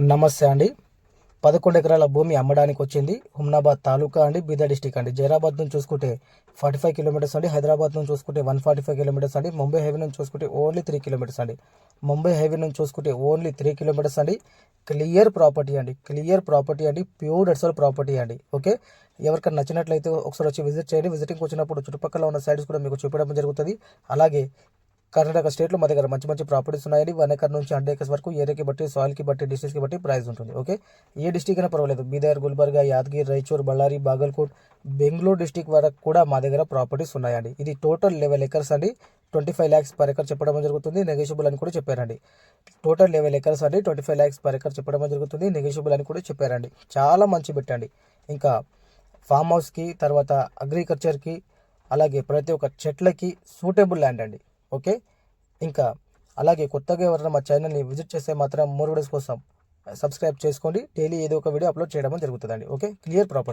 నమస్తే అండి. పదకొండు ఎకరాల భూమి అమ్మడానికి వచ్చింది. హుమ్నాబాద్ తాలూకా అండి బీదర్ డిస్టిక్ అండి. జైరాబాద్ నుంచి చూసుకుంటే ఫార్టీ ఫైవ్ కిలోమీటర్స్ అండి. హైదరాబాద్ నుంచి చూసుకుంటే వన్ ఫార్టీ ఫైవ్ కిలోమీటర్స్ అండి. ముంబై హైవే నుంచి చూసుకుంటే ఓన్లీ త్రీ కిలోమీటర్స్ అండి. ముంబై హైవే నుంచి చూసుకుంటే ఓన్లీ త్రీ కిలోమీటర్స్ అండి. క్లియర్ ప్రాపర్టీ అండి. క్లియర్ ప్రాపర్టీ అండి. ప్యూర్ ఎడ్సల్ ప్రాపర్టీ అండి. ఓకే? ఎవరికైనా నచ్చినట్లయితే ఒకసారి వచ్చి విజిట్ చేయండి. విజిటింగ్ వచ్చినప్పుడు చుట్టుపక్కల ఉన్న సైడ్స్ కూడా మీకు చూపించడం జరుగుతుంది. అలాగే కర్ణాటక స్టేట్లో మా దగ్గర మంచి మంచి ప్రాపర్టీస్ ఉన్నాయని వన్ ఎకర్ నుంచి హండ్రెడ్ ఎకర్స్ వరకు ఏరియాకి బట్టి సాయిల్కి బట్టి డిస్ట్రిక్ట్కి బట్టి ప్రైస్ ఉంటుంది. ఓకే ఏ డిస్టిక్ అయినా పర్వాలేదు. బీదర్ గుల్బర్గా యాదగిరి రాయచూర్ బళ్ళారి బాగల్కోట్ బెంగళూరు డిస్టిక్ వరకు కూడా మా దగ్గర ప్రాపర్టీస్ ఉన్నాయండి. ఇది టోటల్ లెవెల్ ఎకర్స్ అండి. Twenty five lakhs per acre చెప్పడం జరుగుతుంది. నెగోషియబుల్ అని కూడా చెప్పారండి. టోటల్ లెవెల్ ఎకర్స్ అండి. Twenty five lakhs per acre చెప్పడం జరుగుతుంది. నెగోషియబుల్ అని కూడా చెప్పారండి. చాలా మంచి పెట్టండి ఇంకా ఫామ్ హౌస్కి తర్వాత అగ్రికల్చర్కి అలాగే ప్రతి ఒక్క చెట్లకి సూటబుల్ ల్యాండ్ అండి. ఓకే? ఇంకా అలాగే కొత్తగా ఎవరైనా మా ఛానల్ని విజిట్ చేస్తే మాత్రం మోర్ వీడియోస్ కోసం సబ్స్క్రైబ్ చేసుకోండి. డైలీ ఏదో ఒక వీడియో అప్లోడ్ చేయడం జరుగుతుందండి. ఓకే? Clear proper